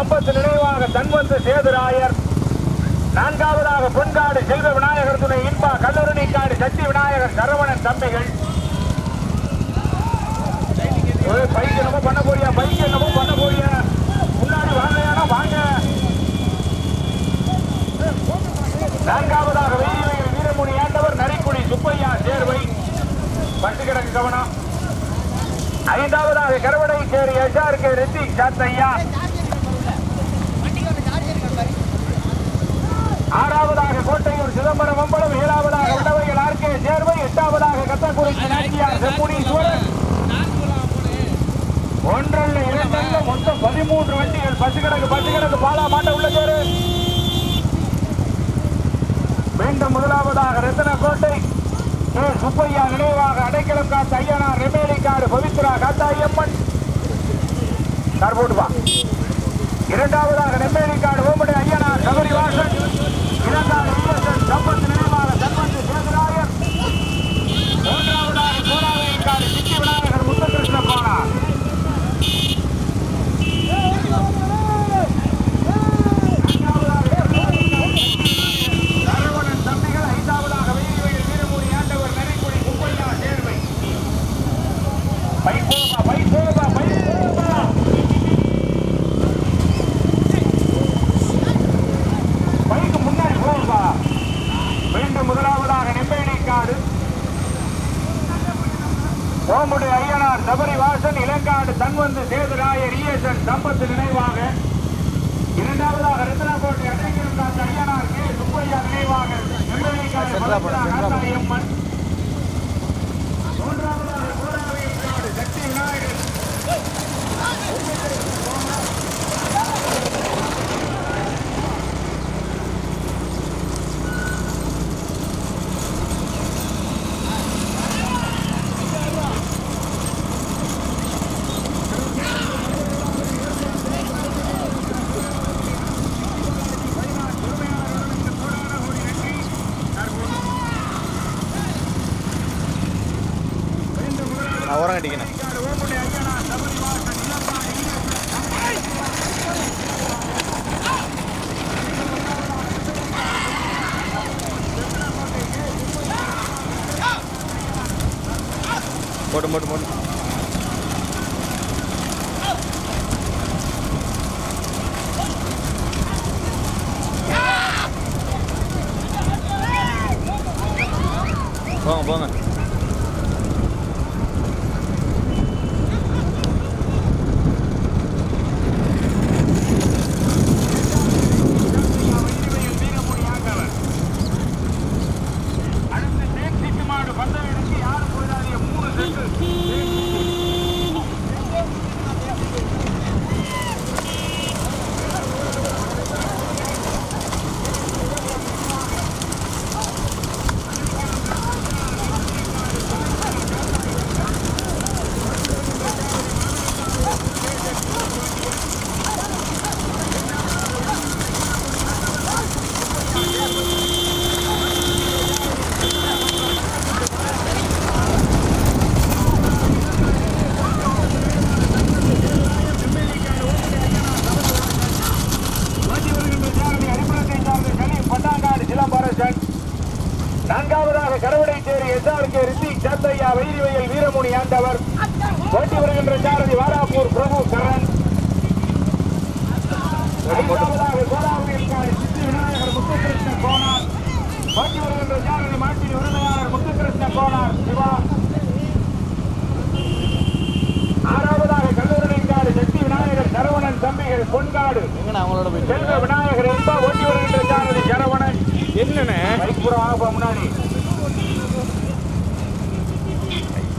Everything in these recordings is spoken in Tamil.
சம்பத் நினைவாக தன்வந்த சேதுராயர். நான்காவதாக பொன்காடு செல்வ விநாயகர் துணை இன்பா கல்லூரணிக்காடு சக்தி விநாயகர் சரவணன் தம்பிகள். ஒரு பைக் என்னமோ பண்ண போறியா? பைக் என்னமோ பண்ண போறியா? முன்னாடி வாங்கலையானா வாங்க. நான்காவதாக வெயிலில் வீரமுனி ஆண்டவர் நரிக்குடி சுப்பையா சேர்வை. பட்டு கிடக்கு கவனம். ஐந்தாவதாக கரவடை சேரி எஸ்ஆர்கே ரித்திக் சாத்தையா ஆறாவதாக கோட்டையூர் சிதம்பரம் அம்பலம் ஏழாவதாக உள்ளவைகள் ஆர்கே சேர்வை எட்டாவதாக கத்தக்குறிச்சி நாச்சியார் செம்முனீஸ்வரன் ஒன்றல்ல இரண்டல்ல மொத்தம் பதிமூன்று வண்டிகள். பசு கிடக்கு பசு கிடக்கு பாலா மாட்ட உள்ள சேரு. மீண்டும் முதலாவதாக ரத்தன கோட்டை கே. சுப்பையா நினைவாக அடைக்கலம் காத்த ஐயனார் ரெமேலிக்காடு பவித்ரா காத்தாயம்மன். கார் இரண்டாவதாக நெம்மேலிக்காடு ஓமடி ஐயனார் சபரி வாசன் சம்பத் நினைவாக சம்பத் சேதுராயர் மூன்றாவதாக சோழாவைக்காடு சித்தி விநாயகர் முத்தகிருஷ்ண கோனார் சரவணன் தம்பிகள் ஐந்தாவதாக வெயில்வெயில் வீரமூரி ஆண்டவர் நரிக்குடி முப்பையா சேர்வை பை போமா பை போமா பை போமா பைக்கு முன்னாடி போகும்பா மீண்டும் முதலாவதாக நெம்பேணிக்காடு ஓமுடி ஐயனார் சபரி வாசன் இளங்காடு தன்வந்து சேதுராயர் ஈயசன் சம்பத்து நினைவாக இரண்டாவதாக ரத்னாக்கோட்டை அடைக்கலம் காத்த ஐயனார் கே சுப்பையா நினைவாக நெம்பேணிக்காடு பவித்ரா காத்தாயம்மன் ഓറം കടിക്കണം പോട്ടും പോട്ടും പോട്ടും. ரித்திக் சந்தையா வைரிவயல் வீரமுனி ஆண்டவர். ஓட்டி வருகின்ற சாரதி வாராப்பூர் பிரபு கரண் முத்துகிருஷ்ண கோனார். ஓட்டி வருகின்ற சாரதி மாட்டின் உரிமையாளர் முத்துகிருஷ்ண கோனார் சிவா. ஆறாவதாக கல்லூரணிக்காடு சக்தி விநாயகர் சரவணன் தம்பிகள் பொன்காடு. செல்வ விநாயகர் என்பா ஓட்டி வருகின்ற சாரதி சரவணன். வாங்கப்பா முன்னாடி ஐயே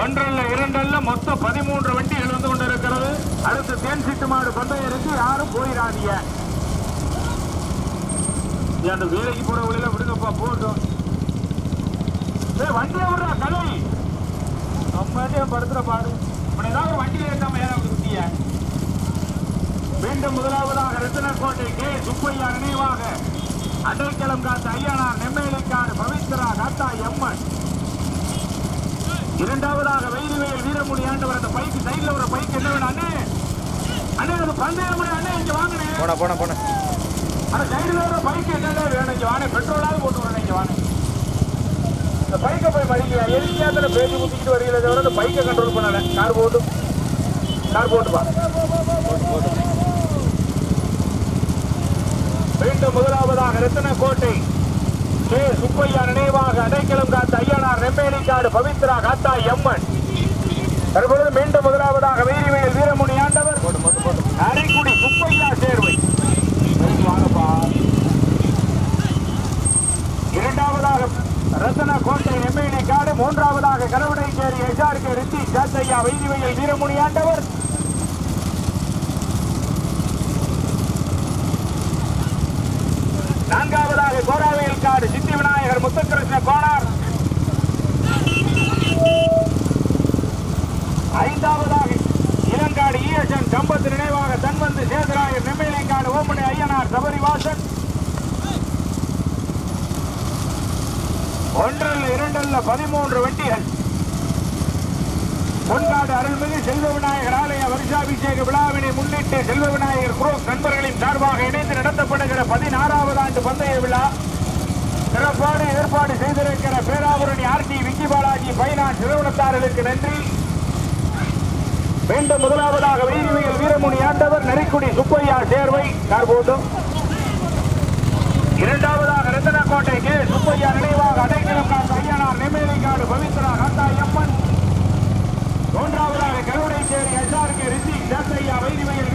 ஒன்றல்ல இரண்டல்ல மொத்தம் பதிமூன்று வண்டிகள் வந்து கொண்டிருக்கிறது. அடுத்து தேன் சிட்டு மாடு பந்தயம் இருக்கு யாரும் போயிடாதீங்க. அந்த வேலைக்கு போற வழியில விடுங்கப்பா போட்டும் ஏய் வண்டியை விடுறா கலை நம்மகிட்ட படுத்துற பாடு. உன்னை ஏதாவது வண்டியில ஏன் அப்படி குத்திய மீண்டும் முதலாவதாக ரத்தினக்கோட்டை கே. சுப்பையா நினைவாக. அடைக்கலம் காத்த ஐயனார் நெம்மேலிக்காடு பவித்ரா காத்தா எம்மன் இரண்டாவதாக வெயிலுவேல் வீரமுனி ஆண்டவர் அந்த பைக்கு சைடுல ஒரு பைக் என்ன வேணான்னு அண்ணே! அது பந்தயம் முறை அண்ணே இங்க வாங்கினேன் போன போன போன ஆனா சைடுல ஒரு பைக் என்னடா வேணும்? இங்க வாங்க பெட்ரோலாவது போட்டு வரணும் இங்க வாங்க இந்த பைக்கை போய் மடிக்கல எரிஞ்சாத்துல பேசி குத்திக்கிட்டு வரீங்களே தவிர இந்த பைக்கை கண்ட்ரோல் பண்ணல. கார் போட்டு. கார் போட்டு பா மீண்டும் முதலாவதாக ரத்தன கோட்டை கே சுப்பையா நினைவாக அடைக்கலம் காத்த ஐயனார் நெம்மேலிக்காடு பவித்ரா காத்தா எம்மன் தற்பொழுது மீண்டும் முதலாவதாக வீரிவையில் வீரமுனி ஆண்டவர். அரைக்குடி சுப்பையா சேர்வை. இரண்டாவதாக ரத்தன கோட்டை நெம்மேலிக்காடு மூன்றாவதாக கரவடை சேரி எஸ்ஆர்கே ரித்தி சாத்தையா வைதிவையில் வீரமுனி ஆண்டவர். நான்காவதாக கோராவையில் காடு சித்தி விநாயகர் முத்துகிருஷ்ண கோனார். ஐந்தாவதாக இளங்காடு ஈஎஸ்என் சம்பத்து நினைவாக தன்வந்து சேதுராயர் நெம்மேலிங்காடு ஓமனி ஐயனார் சபரிவாசன். ஒன்றல்ல இரண்டல்ல பதிமூன்று வண்டிகள் பொன்காடு அருள்மிகு செல்வ விநாயகர் ஆலய வருஷாபிஷேக விழாவினை முன்னிட்டு செல்வ விநாயகர் குரோஸ் நண்பர்களின் சார்பாக இணைந்து நடத்தப்படுகிற பதினாறாவது ஆண்டு பந்தய விழா. சிறப்பான ஏற்பாடு செய்திருக்கிற Peravurani R T Vicky Balaji finance நிறுவனத்தார்களுக்கு நன்றி. மீண்டும் முதலாவதாக வீரவியல் வீரமுனி ஆண்டவர் நரிக்குடி சுப்பையா சேர்வை கார்போட்டும் இரண்டாவதாக ரத்தனக்கோட்டை கே. சுப்பையா நினைவாக அடைக்கலம் காத்த ஐயனார் நெம்மேலிக்காடு பவித்ரா காத்தாயம்மன் மூன்றாவதாக Karuvadai Cheri S R K Rishi Sethaiya வைதிவையில்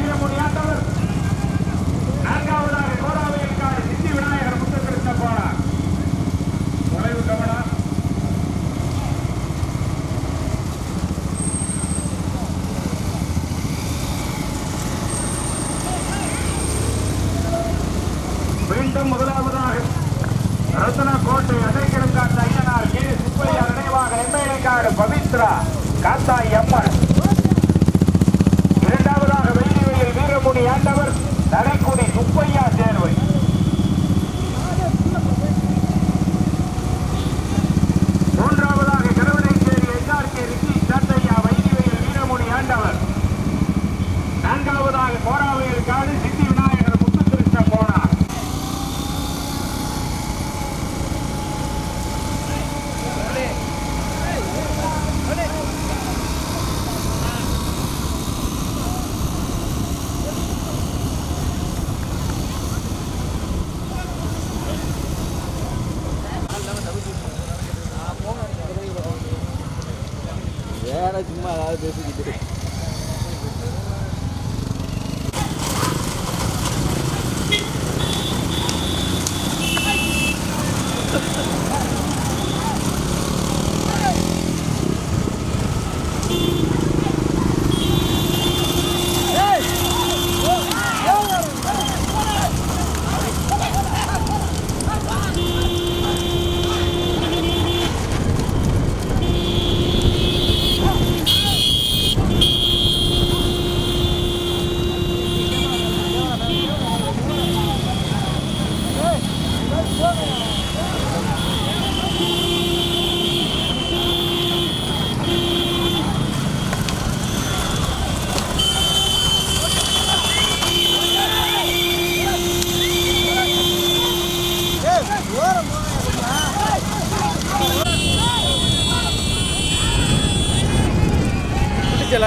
de uma lá dentro de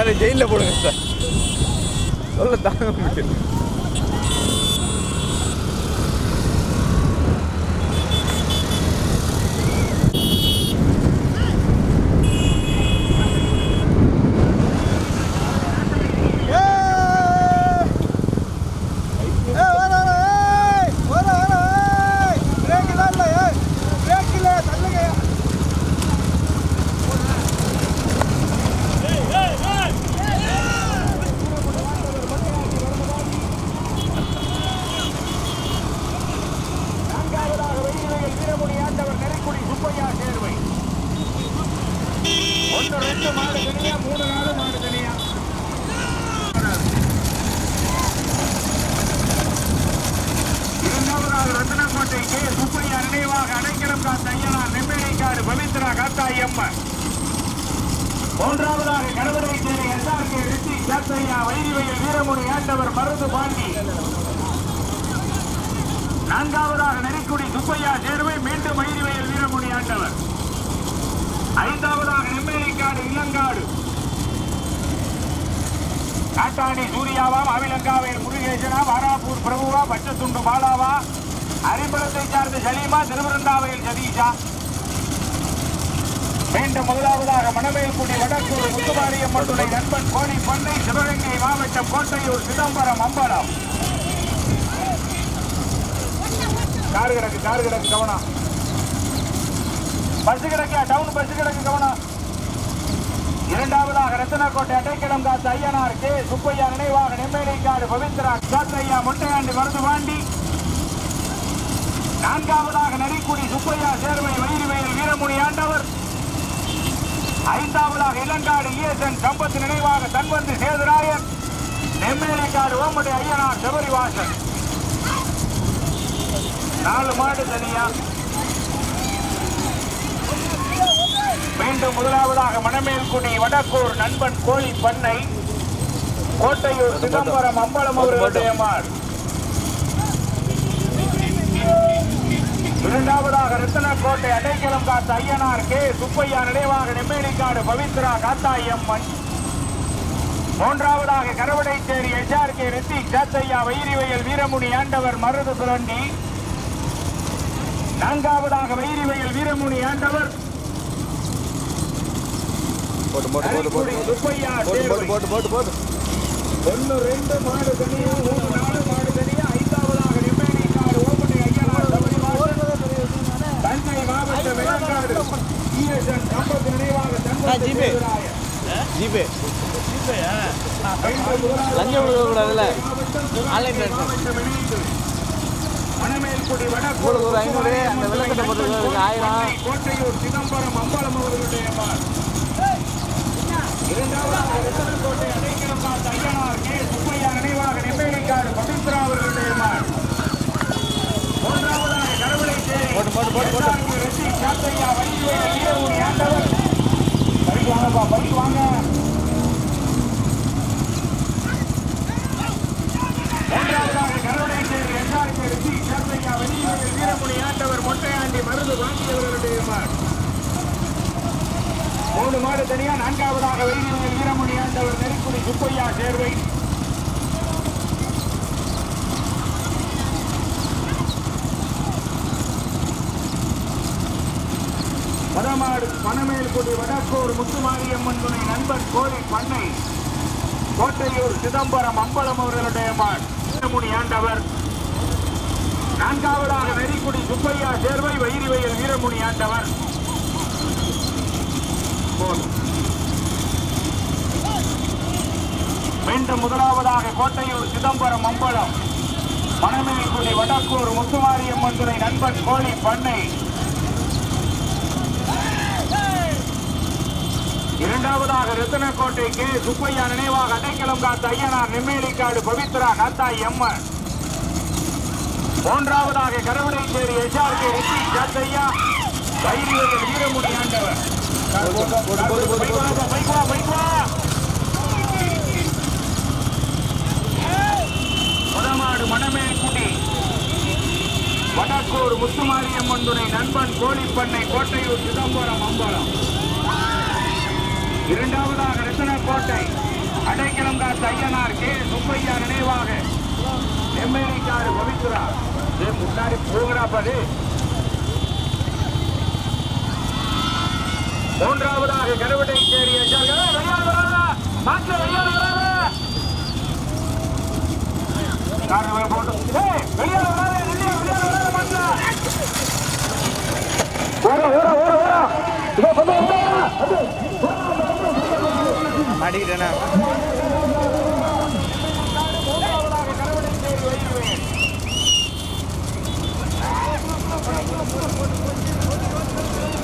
எல்லாரும் ஜெயிலில் போடுங்க சார். சொல்ல தாங்க முடியும் நான்காவதாக வெள்ளிவையில் வீரமுனி ஆண்டவர் நெருக்குடி சுப்பையா சேர்வை ஒன்று ரெண்டு மாடு தனியா மூணு நாலு மாடு தனியா இரண்டாவதாக ரத்னக்கோட்டை கே சுப்பையா நினைவாக அடைக்கலம் காத்த ஐயனார் நெம்மேலிக்காடு பவித்ரா காத்தாயம்மன். மூன்றாவதாக கடவுளை சேரி எஸ்ஆர்கே ரிஷி சாத்தையா வைரிவையில் வீரமுனி ஆண்டவர் மருது பாண்டி. நான்காவதாக நெறிக்குடி சுப்பையா சேர்வை மீண்டும் வைரிவையில் வீரமுனி ஆண்டவர். ஐந்தாவதாக நெம்மேலிக்காடு இளங்காடு. காட்டாணி சூர்யாவாம் மாவிலங்காவையில் முருகேசனா வாராப்பூர் பிரபுவா பச்சத்துண்டு பாலாவா அரிம்பலத்தை சார்ந்த சலீமா திருவிருந்தாவையில் ஜதீஷா. மீண்டும் முதலாவதாக மணமேல்குடி வடக்கூர் முத்துமாரியம்மனுடைய நண்பன் கோணி பண்ணை சிவகங்கை மாவட்டம் கோட்டையூர் சிதம்பரம் அம்பலம். கார் கிடக்கு கார் கிடக்கு கவனம் பஸ் கிடக்கு டவுன் பஸ் கிடக்கு கவனம் இரண்டாவதாக ரத்தனக்கோட்டை அடைக்கலம் காத்த ஐயனார் கே. சுப்பையா நினைவாக நெம்மேலிக்காடு பவித்ரா சாத்தையா முட்டையாண்டி மருதுவாண்டி நான்காவதாக நரிக்குடி சுப்பையா சேர்வை வயிறுவையில் வீரமுனி ஆண்டவர். ஐந்தாவதாக இளங்காடு ஈசன் சம்பத்து நினைவாக தன்வந்து சேதுராயன் நெம்மேலிக்காடு ஓமடி ஐயனார் சபரிவாசன் நாலு மாடு தனியா. மீண்டும் முதலாவதாக மணமேல்குடி வடக்கூர் நண்பன் கோழி பண்ணை கோட்டையூர் சிதம்பரம் அம்பலம் அவர்களுடைய மாடு. இரண்டாவதாக ரத்தனக்கோட்டை அடைக்கலம் காத்த ஐயனார் கே. சுப்பையா நினைவாக நெம்மேலிக்காடு பவித்ரா காத்தாயம்மன். மூன்றாவதாக கரவடைச்சேரி எச்ஆர் கே. ரித்திக் சாத்தையா வைரிவையல் வீரமுனி ஆண்டவர் மருது சுரண்டி நான்காவதாக வைரிவையல் வீரமுனி ஆண்டவர். போட்டு போட்டு போட்டு போட்டு நரிக்குடி சுப்பையா போட்டு போட்டு சேர்வை. போட்டு போட்டு போட்டு ஒன்னு ரெண்டு மாடு தனியா மூணு நாலு மாடு தனியா ஐந்தாவதாக நெம்மேலிக்காடு ஓமனை ஐயனார் சபரிவாசன் தஞ்சை மாவட்ட வெள்ளக்காடு ஈஎஸ்என் கம்பத்து நினைவாக ஆ, ஜிபே. ஜிபே லஞ்சம் கொடுக்கக்கூடாதுல்ல ஆன்லைன் ஒரு ஐநூறு அந்த போட்டு ஆயிரம் கோட்டையூர் சிதம்பரம் அம்பலம் அவர்களுடைய மார். இரண்டாவதாக கே சுப்பையா நினைவாக நெம்மேலிக்காடு பவித்ரா அவர்களுடைய மூன்றாவதாக கருவளைச்சேரி போட்டு போட்டு போட்டு போட்டு சாத்தையா ஆண்டவர் வாங்கப்பா வாங்க மூன்றாவதாக கருவளைச்சேரி எஸ்ஆர்கே ரஷீத் சாத்தையா வைத்தியர் மொட்டையாண்டி மருது வாங்கியவர்களுடைய மூணு மாடு தனியா நான்காவதாக வெளியில் வீரமணி ஆண்டவர் நெருக்குடி சுப்பையா சேர்வை. வடமாடு பனமேல்குடி வடக்கூர் முத்துமாரியம்மன் துணை நண்பன் கோழி பண்ணை. கோட்டையூர் சிதம்பரம் அம்பலம் அவர்களுடைய மாடு வீரமுனி ஆண்டவர் நான்காவதாக நெறிக்குடி சுப்பையா சேர்வை வைரிவையில் வீரமுனி ஆண்டவர். மீண்டும் முதலாவதாக கோட்டையூர் சிதம்பரம் அம்பலம். மணமேல்குடி வடக்கூர் முத்துமாரியம்மன் துறை நண்பன் கோழி பண்ணை. இரண்டாவதாக ரத்தனக்கோட்டை கே. சுப்பையா நினைவாக அடைக்கலம் காத்த ஐயனார் நெம்மேலிக்காடு பவித்ரா காத்தாய் அம்மன். மூன்றாவதாக கருவடை சேரி எச்ஆர்கே ரெட்டி ஜாத்தையா தைரியத்தில் வீரமுடி ஆண்டவர். போட்டு, போட்டு, போட்டு, மணமேல்குடி வடக்கூர் முத்துமாரியம்மன் துணை நண்பன் கோழிப்பண்ணை கோட்டையூர் சிதம்பரம் அம்பலம். இரண்டாவதாக ரத்தனக்கோட்டை அடைக்கிழந்தார் தையனார் ஐயனார் கே. சுப்பையா நினைவாக. எம்எல்ஏக்காரு பவித்ரா. முன்னாடி போகிறா பாரு மூன்றாவதாக கருவடை சேரி வெளியால்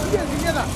இங்கே இங்கே தான்